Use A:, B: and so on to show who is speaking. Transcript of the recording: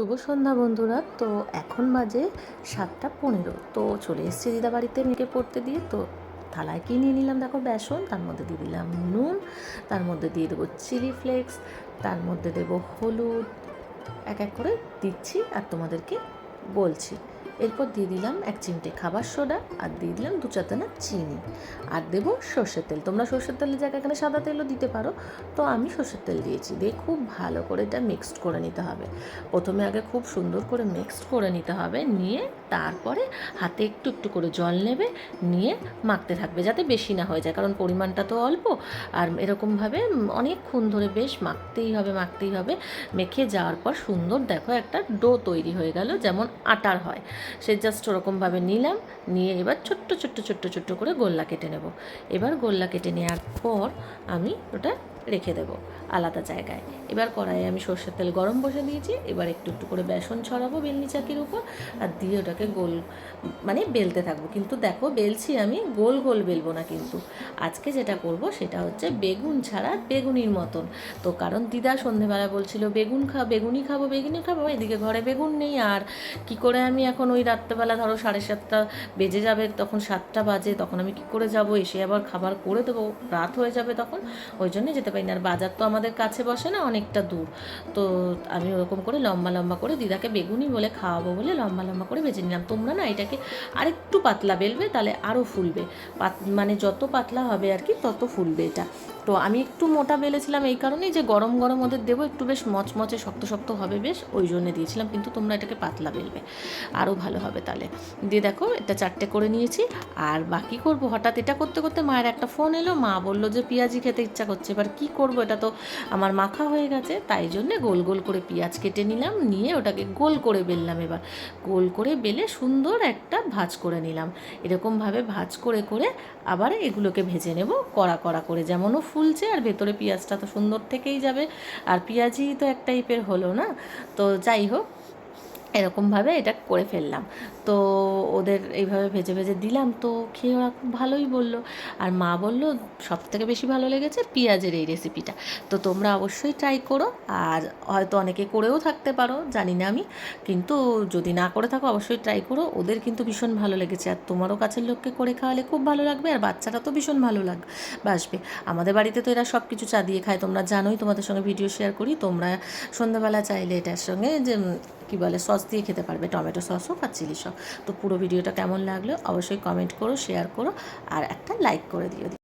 A: শুভ সন্ধ্যা বন্ধুরা। তো এখন বাজে সাতটা পনেরো। তো চলে এসেছি দিদা বাড়িতে মেয়েকে পড়তে দিয়ে। তো থালায় কি নিয়ে নিলাম দেখো? বেসন, তার মধ্যে দিয়ে দিলাম নুন, তার মধ্যে দিয়ে দেবো চিলি ফ্লেক্স, তার মধ্যে দেবো হলুদ। এক এক করে দিচ্ছি আর তোমাদেরকে বলছি। এরপর দিয়ে দিলাম এক চিমটে খাবার সোডা আর দিয়ে দিলাম দু চার দানা চিনি। আর দেবো সর্ষের তেল। তোমরা সর্ষের তেলের জায়গায় এখানে সাদা তেলও দিতে পারো। তো আমি সর্ষের তেল দিয়েছি। দিয়ে খুব ভালো করে এটা মিক্সড করে নিতে হবে। প্রথমে আগে খুব সুন্দর করে মিক্সড করে নিতে হবে। নিয়ে তারপরে হাতে একটু একটু করে জল নেবে, নিয়ে মাখতে থাকবে যাতে বেশি না হয়ে যায়। কারণ পরিমাণটা তো অল্প। আর এরকমভাবে অনেকক্ষণ ধরে বেশ মাখতেই হবে মাখতেই হবে। মেখে যাওয়ার পর সুন্দর দেখো একটা ডো তৈরি হয়ে গেল, যেমন আটার হয়। সে জাস্ট ওরকমভাবে নিলাম, নিয়ে এবার ছোট্ট ছোট্ট ছোট্ট ছোট্ট করে গোল্লা কেটে নেব। এবার গোল্লা কেটে নেওয়ার পর আমি ওটা রেখে দেবো আলাদা জায়গায়। এবার কড়াইয়ে আমি সর্ষের তেল গরম বসে দিয়েছি। এবার একটু একটু করে বেসন ছড়াবো বেলনি চাকির উপর আর দিয়ে ওটাকে গোল মানে বেলতে থাকব। কিন্তু দেখো, বেলছি আমি, গোল গোল বেলবো না কিন্তু। আজকে যেটা করব সেটা হচ্ছে বেগুন ছাড়া বেগুনির মতন। তো কারণ দিদা সন্ধেবেলা বলছিল, বেগুন খা বেগুনি খাব বেগুনি খাব? এদিকে ঘরে বেগুন নেই আর কি করে আমি এখন ওই রাত্রেবেলা ধরো সাড়ে সাতটা বেজে যাবে, তখন সাতটা বাজে, তখন আমি কি করে যাব? এসে আবার খাবার করে দেবো। রাত হয়ে যাবে তখন। ওই জন্য যেতে পারি না। আর বাজার তো আমাদের কাছে বসে না অনেকটা দূর। তো আমি ওরকম করে লম্বা লম্বা করে দিদাকে বেগুনি বলে খাওয়াবো বলে লম্বা লম্বা করে বেছে নিলাম। তোমরা না এটাকে আরেকটু পাতলা বেলবে, তাহলে আরও ফুলবে। পাত মানে যত পাতলা হবে আর কি, তত ফুলবে এটা। তো আমি একটু মোটা বেলেছিলাম এই কারণেই যে গরম গরম ওদের দেবো, একটু বেশ মচমচে, শক্ত শক্ত হবে বেশ, ওই জন্য দিয়েছিলাম, কিন্তু তোমরা এটাকে পাতলা বেলবে, আরও ভালো হবে তাহলে। দিয়ে দেখো, এটা চারটে করে নিয়েছি, আর বাকি করব, হঠাৎ এটা করতে করতে মায়ের একটা ফোন এলো, মা বলল যে পেঁয়াজি খেতে ইচ্ছা করছে, এবার কি করব, এটা তো আমার মাখা হয়ে গেছে, তাই জন্যে গোল গোল করে পেঁয়াজ কেটে নিলাম, নিয়ে ওটাকে গোল করে বেললাম এবার। গোল করে বেলে সুন্দর একটা ভাজ করে নিলাম, এরকমভাবে ভাজ করে করে আবার এগুলোকে ভেজে নেব, কড়া কড়া করে, যেমনও ফুলছে আর ভেতরে পেঁয়াজটা তো সুন্দর থেকেই যাবে। আর পেঁয়াজি তো এক টাইপের হলো না। তো যাই হোক, এরকমভাবে এটা করে ফেললাম। তো ওদের এইভাবে ভেজে ভেজে দিলাম, তো খেয়ে ওরা খুব ভালোই বলল। আর মা বলল সব থেকে বেশি ভালো লেগেছে পেঁয়াজের এই রেসিপিটা তো তোমরা অবশ্যই ট্রাই করো, আর হয়তো অনেকে করেও থাকতে পারো, জানি না আমি। কিন্তু যদি না করে থাকো, অবশ্যই ট্রাই করো। ওদের কিন্তু ভীষণ ভালো লেগেছে, আর তোমারও কাছের লোককে করে খাওয়ালে খুব ভালো লাগবে, আর বাচ্চাটা তো ভীষণ ভালো লাগ, বাসবে। আমাদের বাড়িতে তো এরা সব কিছু চা দিয়ে খায়, তোমরা জানোই, তোমাদের সঙ্গে ভিডিও শেয়ার করি। তোমরা সন্ধ্যাবেলা চাইলে এটার সঙ্গে যে কি বলে সস দিয়ে খেতে পারবে, টমেটো সস হোক আর চিলি সস তো পুরো ভিডিওটা কেমন লাগল অবশ্যই কমেন্ট করো শেয়ার করো, আর একটা লাইক করে দিও।